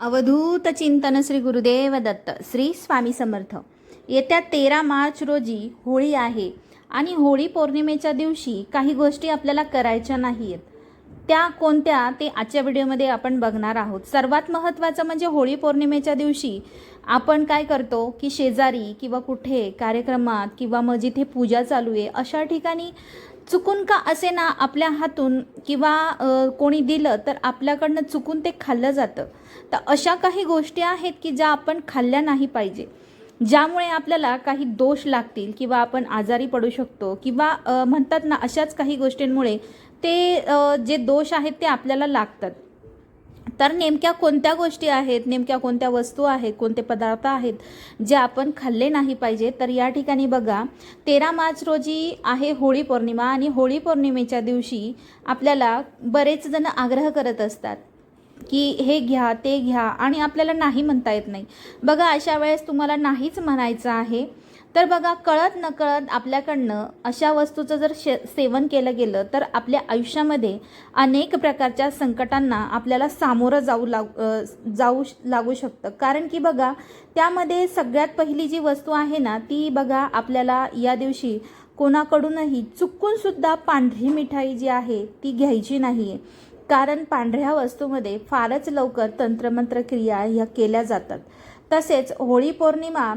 अवधूत चिंतन श्री गुरुदेव दत्त श्री स्वामी समर्थ. येत्या तेरा मार्च रोजी होळी आहे आणि होळी पौर्णिमेच्या दिवशी काही गोष्टी आपल्याला करायच्या नाही आहेत त्या कोणत्या ते आजच्या व्हिडिओमध्ये आपण बघणार आहोत. सर्वात महत्त्वाचं म्हणजे होळी पौर्णिमेच्या दिवशी आपण काय करतो की शेजारी किंवा कुठे कार्यक्रमात किंवा मग जिथे पूजा चालू आहे अशा ठिकाणी चुकून का असे ना आपल्या हातून किंवा कोणी दिलं तर आपल्याकडनं चुकून ते खाल्लं जातं. तर अशा काही गोष्टी आहेत की ज्या आपण खाल्ल्या नाही पाहिजे. ज्यामुळे आपल्याला काही दोष लागतील किंवा आपण आजारी पडू शकतो किंवा म्हणतात ना अशाच काही गोष्टींमुळे ते जे दोष आहेत ते आपल्याला लागतात. तर नेमक्या कोणत्या गोष्टी आहेत नेमक्या कोणत्या वस्तू आहेत कोणते पदार्थ आहेत जे आपण खाल्ले नाही पाहिजे? तर या ठिकाणी बघा तेरा मार्च रोजी आहे होळी पौर्णिमा आणि होळी पौर्णिमेच्या दिवशी आपल्याला बरेच जण आग्रह करत असतात. की हे घ्या ते घ्या आणि आपल्याला नाही म्हणता येत नाही. बघा अशा वेळेस तुम्हाला नाहीच म्हणायचं आहे. तर बघा कळत नकळत आपल्याकडनं अशा वस्तूचं जर शे सेवन केलं गेलं तर आपल्या आयुष्यामध्ये अनेक प्रकारच्या संकटांना आपल्याला सामोरं जाऊ लाग जाऊ श- लागू शकतं. कारण की बघा त्यामध्ये सगळ्यात पहिली जी वस्तू आहे ना ती बघा आपल्याला या दिवशी कोणाकडूनही चुकूनसुद्धा पांढरी मिठाई जी आहे ती घ्यायची नाही आहे कारण पांढऱ्या वस्तूमध्ये फारच लवकर तंत्रमंत्र क्रिया ह्या केल्या जातात. तसेच होळी पौर्णिमा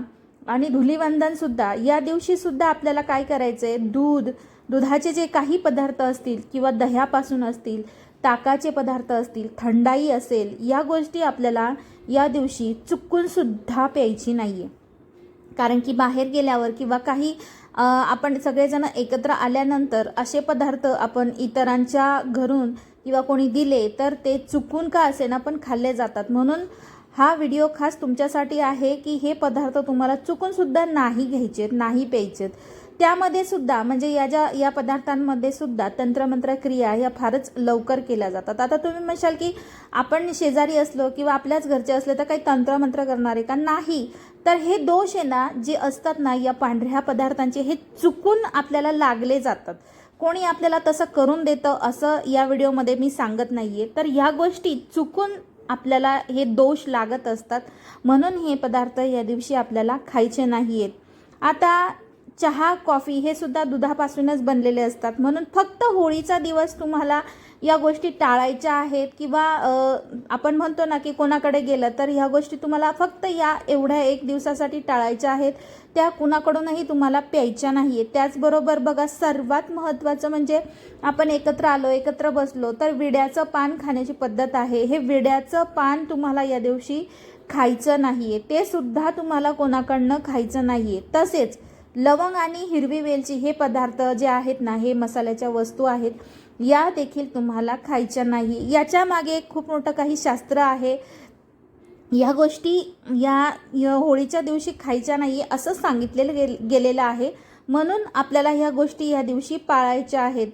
आणि धुलीवंदनसुद्धा या दिवशीसुद्धा आपल्याला काय करायचं आहे दूध दुधाचे जे काही पदार्थ असतील किंवा दह्यापासून असतील ताकाचे पदार्थ असतील थंडाई असेल या गोष्टी आपल्याला या दिवशी चुकूनसुद्धा प्यायची नाही आहे कारण की बाहेर गेल्यावर किंवा काही आपण सगळेजण एकत्र आल्यानंतर असे पदार्थ आपण इतरांच्या घरून किंवा कोणी दिले तर ते चुकून का असेना पण खाल्ले जातात. म्हणून हा व्हिडिओ खास तुमच्यासाठी आहे की हे पदार्थ तुम्हाला चुकूनसुद्धा नाही घ्यायचेत नाही प्यायचेत. त्यामध्ये सुद्धा म्हणजे या ज्या या पदार्थांमध्ये सुद्धा तंत्रमंत्र क्रिया या फारच लवकर केल्या जातात. आता तुम्ही म्हणशाल की आपण शेजारी असलो किंवा आपल्याच घरचे असले तर काही तंत्रमंत्र करणारे का? नाही. तर हे दोष आहे ना जे असतात ना या पांढऱ्या पदार्थांचे हे चुकून आपल्याला लागले जातात. कोणी आपल्याला तसं करून देतं असं या व्हिडिओमध्ये मी सांगत नाही आहे तर ह्या गोष्टी चुकून आपल्याला हे दोष लागत असतात. म्हणून हे पदार्थ या दिवशी आपल्याला खायचे नाही आहेत आता चहा कॉफी हे सुद्धा दुधापासूनच बनलेले असतात. म्हणून फक्त होळीचा दिवस तुम्हाला या गोष्टी टाळायच्या आहेत किंवा आपण म्हणतो ना की कोणाकडे गेलं तर ह्या गोष्टी तुम्हाला फक्त या एवढ्या एक दिवसासाठी टाळायच्या आहेत. त्या कुणाकडूनही तुम्हाला प्यायच्या नाही आहेत त्याचबरोबर बघा सर्वात महत्त्वाचं म्हणजे आपण एकत्र आलो एकत्र बसलो तर विड्याचं पान खाण्याची पद्धत आहे. हे विड्याचं पान तुम्हाला या दिवशी खायचं नाही आहे ते सुद्धा तुम्हाला कोणाकडनं खायचं नाही आहे तसेच लवंग आणि हिरवी वेलची हे पदार्थ जे आहेत ना हे मसाल्याच्या वस्तू आहेत या देखील तुम्हाला खायच्या नाही. याच्या मागे खूप मोठं काही शास्त्र आहे. या गोष्टी या या होळीच्या दिवशी खायच्या नाही असं सांगितलेलं गे गेलेलं आहे. म्हणून आपल्याला ह्या गोष्टी या दिवशी पाळायच्या आहेत.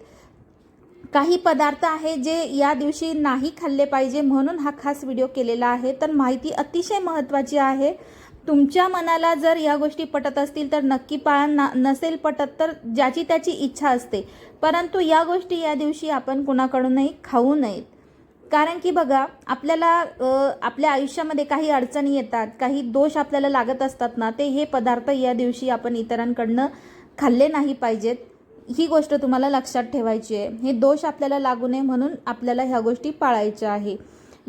काही पदार्थ आहे जे या दिवशी नाही खाल्ले पाहिजे म्हणून हा खास व्हिडिओ केलेला आहे. तर माहिती अतिशय महत्त्वाची आहे. तुमच्या मनाला जर या गोष्टी पटत असतील तर नक्की पाळा ना नसेल पटत तर ज्याची त्याची इच्छा असते. परंतु या गोष्टी या दिवशी आपण कुणाकडूनही खाऊ नयेत. कारण की बघा आपल्याला आपल्या आयुष्यामध्ये काही अडचणी येतात काही दोष आपल्याला लागत असतात ना ते हे पदार्थ या दिवशी आपण इतरांकडनं खाल्ले नाही पाहिजेत. ही गोष्ट तुम्हाला लक्षात ठेवायची आहे. हे दोष आपल्याला लागू नये म्हणून आपल्याला ह्या गोष्टी पाळायच्या आहे.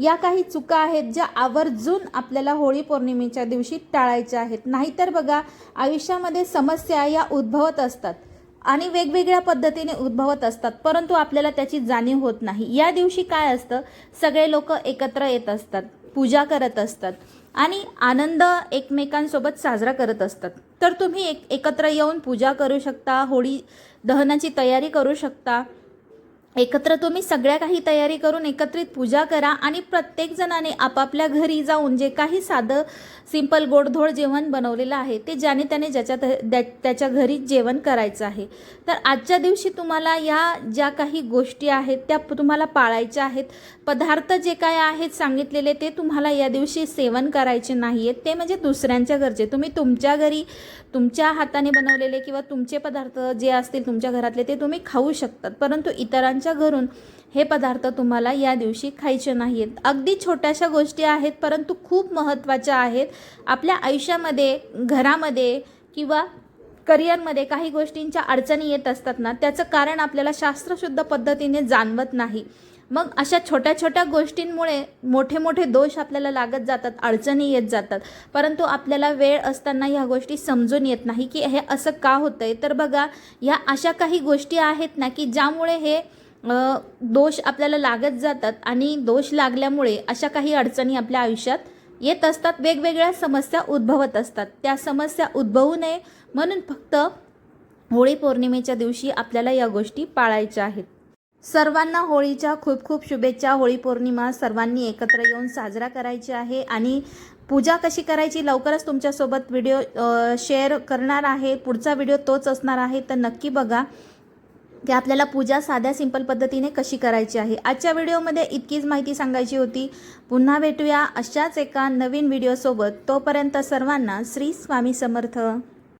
या काही चुका आहेत ज्या आवर्जून आपल्याला होळी पौर्णिमेच्या दिवशी टाळायच्या आहेत. नाहीतर बघा आयुष्यामध्ये समस्या या उद्भवत असतात आणि वेगवेगळ्या पद्धतीने उद्भवत असतात परंतु आपल्याला त्याची जाणीव होत नाही. या दिवशी काय असतं? सगळे लोक एकत्र येत असतात पूजा करत असतात आणि आनंद एकमेकांसोबत साजरा करत असतात. तर तुम्ही एक एकत्र येऊन पूजा करू शकता होळी दहनाची तयारी करू शकता. एकत्र तुम्ही सगळ्या काही तयारी करून एकत्रित पूजा करा आणि प्रत्येक जणाने आपापल्या घरी जाऊन जे काही साधं सिंपल गोडधोड जेवण बनवलेलं आहे ते ज्याने त्याने ज्याच्या त्या- त्याच्या घरी जेवण करायचं आहे. तर आजच्या दिवशी तुम्हाला या ज्या काही गोष्टी आहेत त्या तुम्हाला पाळायच्या आहेत. पदार्थ जे काय आहेत सांगितलेले ते तुम्हाला या दिवशी सेवन करायचे नाही आहेत ते म्हणजे दुसऱ्यांच्या घरचे तुम्ही तुमच्या घरी तुमच्या हाताने बनवलेले किंवा तुमचे पदार्थ जे असतील तुमच्या घरातले ते तुम्ही खाऊ शकतात. परंतु इतरांच्या लोकांच्या घरून हे पदार्थ तुम्हाला या दिवशी खायचे नाही आहेत अगदी छोट्याशा गोष्टी आहेत परंतु खूप महत्त्वाच्या आहेत. आपल्या आयुष्यामध्ये घरामध्ये किंवा करिअरमध्ये काही गोष्टींच्या अडचणी येत असतात ना त्याचं कारण आपल्याला शास्त्रशुद्ध पद्धतीने जाणवत नाही. मग अशा छोट्या छोट्या गोष्टींमुळे मोठे मोठे दोष आपल्याला लागत जातात अडचणी येत जातात. परंतु आपल्याला वेळ असताना ह्या गोष्टी समजून येत नाही की हे असं का होतं आहे तर बघा ह्या अशा काही गोष्टी आहेत ना की ज्यामुळे हे दोष आपल्याला लागत जातात आणि दोष लागल्यामुळे अशा काही अडचणी आपल्या आयुष्यात येत असतात. वेगवेगळ्या समस्या उद्भवत असतात. त्या समस्या उद्भवू नये म्हणून फक्त होळी पौर्णिमेच्या दिवशी आपल्याला या गोष्टी पाळायच्या आहेत. सर्वांना होळीच्या खूप खूप शुभेच्छा. होळी पौर्णिमा सर्वांनी एकत्र येऊन साजरा करायची आहे आणि पूजा कशी करायची लवकरच तुमच्यासोबत व्हिडिओ शेअर करणार आहे. पुढचा व्हिडिओ तोच असणार आहे. तर नक्की बघा. की आपल्याला पूजा साध्या सिंपल पद्धतीने कशी करायची आहे. आजच्या व्हिडिओमध्ये इतकीच माहिती सांगायची होती. पुन्हा भेटूया अशाच एका नवीन व्हिडिओसोबत. तोपर्यंत सर्वांना श्री स्वामी समर्थ.